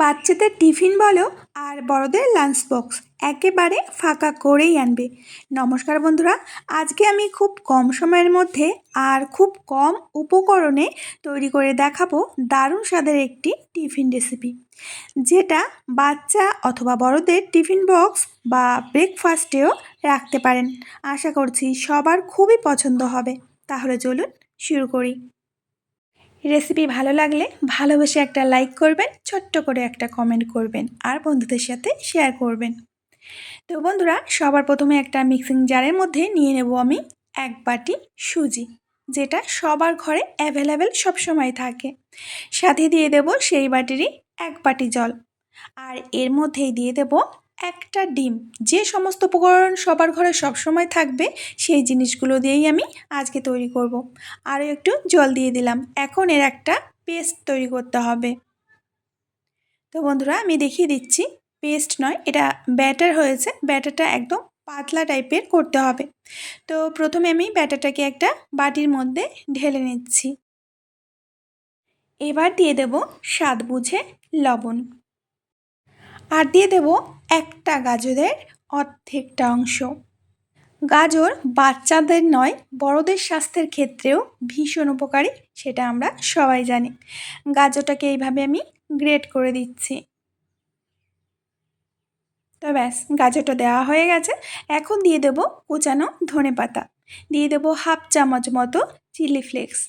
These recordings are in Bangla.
বাচ্চাদের টিফিন বলো আর বড়দের লাঞ্চ বক্স একেবারে ফাঁকা করেই আনবে। নমস্কার বন্ধুরা, আজকে আমি খুব কম সময়ের মধ্যে আর খুব কম উপকরণে তৈরি করে দেখাবো দারুণ স্বাদের একটি টিফিন রেসিপি যেটা বাচ্চা অথবা বড়দের টিফিন বক্স বা ব্রেকফাস্টেও রাখতে পারেন। আশা করছি সবার খুবই পছন্দ হবে। তাহলে চলুন শুরু করি। রেসিপি ভালো লাগলে ভালোবেসে একটা লাইক করবেন, ছোট্ট করে একটা কমেন্ট করবেন আর বন্ধুদের সাথে শেয়ার করবেন। তো বন্ধুরা, সবার প্রথমে একটা মিক্সিং জারের মধ্যে নিয়ে নেব আমি এক বাটি সুজি, যেটা সবার ঘরে অ্যাভেলেবেল সবসময় থাকে। সাথে দিয়ে দেব সেই বাটিরই এক বাটি জল, আর এর মধ্যেই দিয়ে দেব একটা ডিম। যে সমস্ত উপকরণ সবার ঘরে সবসময় থাকবে, সেই জিনিসগুলো দিয়েই আমি আজকে তৈরি করব। আরও একটু জল দিয়ে দিলাম। এখন এর একটা পেস্ট তৈরি করতে হবে। তো বন্ধুরা, আমি দেখিয়ে দিচ্ছি। পেস্ট নয়, এটা ব্যাটার হয়েছে। ব্যাটারটা একদম পাতলা টাইপের করতে হবে। তো প্রথমে আমি ব্যাটারটাকে একটা বাটির মধ্যে ঢেলে নিচ্ছি। এবার দিয়ে দেব স্বাদ বুঝে লবণ। আর দিয়ে দেব একটা গাজরের অর্ধেকটা অংশ। গাজর বাচ্চাদের নয়, বড়দের স্বাস্থ্যের ক্ষেত্রেও ভীষণ উপকারী, সেটা আমরা সবাই জানি। গাজরটাকে এইভাবে আমি গ্রেট করে দিচ্ছি। তো ব্যাস, গাজরটা দেওয়া হয়ে গেছে। এখন দিয়ে দেব কুচানো ধনে পাতা। দিয়ে দেব হাফ চামচ মতো চিলি ফ্লেক্স।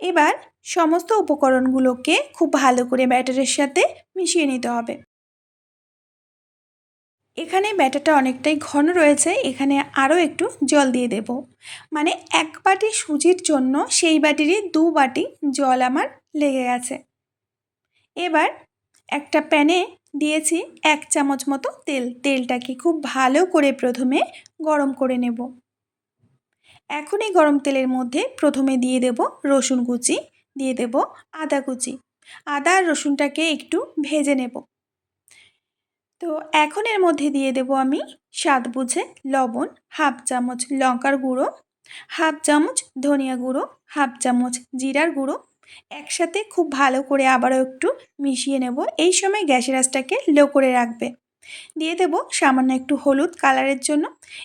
এবার সমস্ত উপকরণগুলোকে খুব ভালো করে ব্যাটারের সাথে মিশিয়ে নিতে হবে। এখানে ব্যাটারটা অনেকটাই ঘন রয়েছে, এখানে আরও একটু জল দিয়ে দেব। মানে এক বাটি সুজির জন্য সেই বাটিরই দু বাটি জল আমার লেগে গেছে। এবার একটা প্যানে দিয়েছি এক চামচ মতো তেল। তেলটাকে খুব ভালো করে প্রথমে গরম করে নেব। এখন এই গরম তেলের মধ্যে প্রথমে দিয়ে দেব রসুন কুচি, দিয়ে দেব আদা কুচি। আদা আর রসুনটাকে একটু ভেজে নেব। তো এখন এর মধ্যে দিয়ে দেব আমি স্বাদ বুঝে লবণ, হাফ চামচ লঙ্কার গুঁড়ো, হাফ চামচ ধনিয়া গুঁড়ো, হাফ চামচ জিরার গুঁড়ো। একসাথে খুব ভালো করে আবারও একটু মিশিয়ে নেব। এই সময় গ্যাসের আঁচটাকে লো করে রাখবে। দিয়ে দেব সামান্য একটু হলুদ কালারের জন্য।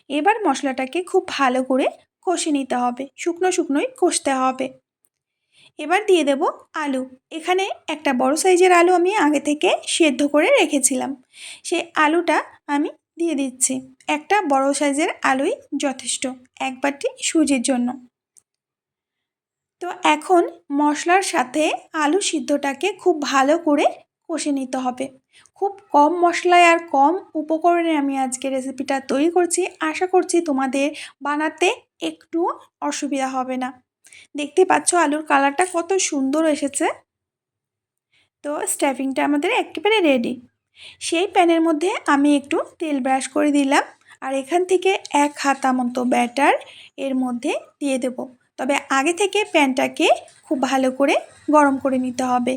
এবার মশলাটাকে খুব ভালো করে কষে নিতে হবে। শুকনো শুকনোই কষতে হবে। এবার দিয়ে দেব আলু। এখানে একটা বড় সাইজের আলু আমি আগে থেকে সেদ্ধ করে রেখেছিলাম। সেই আলুটা আমি দিয়ে দিচ্ছি। একটা বড় সাইজের আলুই যথেষ্ট এক বাটি সুজির জন্য। তো এখন মশলার সাথে আলু সিদ্ধটাকে খুব ভালো করে কষে নিতে হবে। খুব কম মশলায় আর কম উপকরণে আমি আজকে রেসিপিটা তৈরি করছি। আশা করছি তোমাদের বানাতে একটু অসুবিধা হবে না। দেখতে পাচ্ছ আলুর কালারটা কত সুন্দর এসেছে। তো স্ট্যাফিংটা আমাদের একেবারে রেডি সেই প্যানের মধ্যে আমি একটু তেল ব্রাশ করে দিলাম আর এখান থেকে এক হাতা মতো ব্যাটার এর মধ্যে দিয়ে দেব। তবে আগে থেকে প্যানটাকে খুব ভালো করে গরম করে নিতে হবে।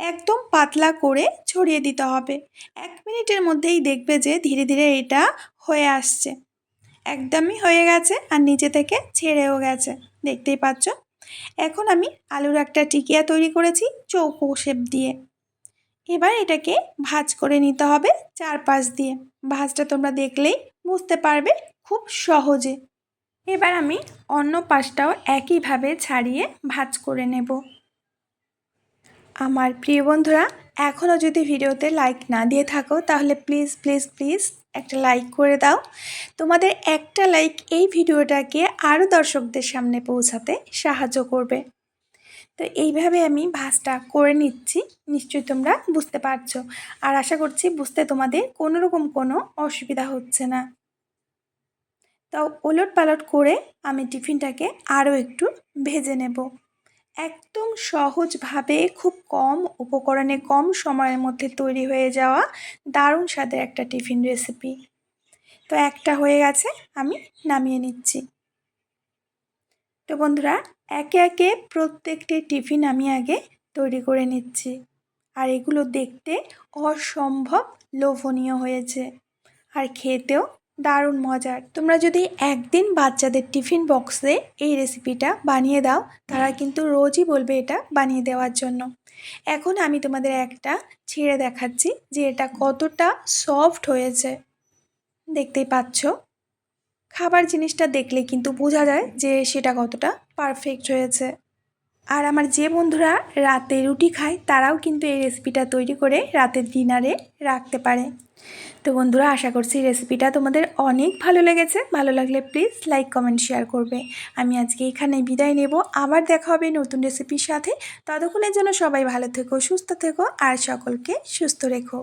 একদম পাতলা করে ছড়িয়ে দিতে হবে। এক মিনিটের মধ্যেই দেখবে যে ধীরে ধীরে এটা হয়ে আসছে। একদমই হয়ে গেছে আর নিচে থেকে ছেড়েও গেছে। দেখতেই পাচ্ছ? এখন আমি আলুর একটা টিকিয়া তৈরি করেছি চৌকো শেপ দিয়ে। এবার এটাকে ভাজ করে নিতে হবে চারপাশ দিয়ে। ভাজটা তোমরা দেখলেই বুঝতে পারবে খুব সহজে। এবার আমি অন্য পাশটাও একইভাবে ছাড়িয়ে ভাজ করে নেব। আমার প্রিয় বন্ধুরা, এখনও যদি ভিডিওতে লাইক না দিয়ে থাকো, তাহলে প্লিজ প্লিজ প্লিজ একটা লাইক করে দাও। তোমাদের একটা লাইক এই ভিডিওটাকে আরও দর্শকদের সামনে পৌঁছাতে সাহায্য করবে। তো এইভাবে আমি ভাজটা করে নিচ্ছি। নিশ্চয়ই তোমরা বুঝতে পারছ। আর আশা করছি বুঝতে তোমাদের কোনো রকম কোনো অসুবিধা হচ্ছে না। তাও ওলট পালট করে আমি টিফিনটাকে আরও একটু ভেজে নেব। একদম সহজভাবে খুব কম উপকরণে, কম সময়ের মধ্যে তৈরি হয়ে যাওয়া দারুণ স্বাদের একটা টিফিন রেসিপি। তো একটা হয়ে গেছে, আমি নামিয়ে নিচ্ছি। তো বন্ধুরা, একে একে প্রত্যেকটি টিফিন আমি আগে তৈরি করে নিচ্ছি। আর এগুলো দেখতে অসম্ভব লোভনীয় হয়েছে। আর খেতেও দারুণ মজার। তোমরা যদি একদিন বাচ্চাদের টিফিন বক্সে এই রেসিপিটা বানিয়ে দাও, তারা কিন্তু রোজই বলবে এটা বানিয়ে দেওয়ার জন্য। এখন আমি তোমাদের একটা ছেড়ে দেখাচ্ছি যে এটা কতটা সফট হয়েছে। দেখতেই পাচ্ছ? খাবার জিনিসটা দেখলে কিন্তু বোঝা যায় যে সেটা কতটা পারফেক্ট হয়েছে। আর আমার যে বন্ধুরা রাতে রুটি খায়, তারাও কিন্তু এই রেসিপিটা তৈরি করে রাতের ডিনারে রাখতে পারে। তো বন্ধুরা, আশা করছি রেসিপিটা তোমাদের অনেক ভালো লেগেছে। ভালো লাগলে প্লিজ লাইক কমেন্ট শেয়ার করবে। আমি আজকে এখানে বিদায় নেব। আবার দেখা হবে নতুন রেসিপির সাথে। ততক্ষণের জন্য সবাই ভালো থেকো, সুস্থ থেকো আর সকলকে সুস্থ রেখো।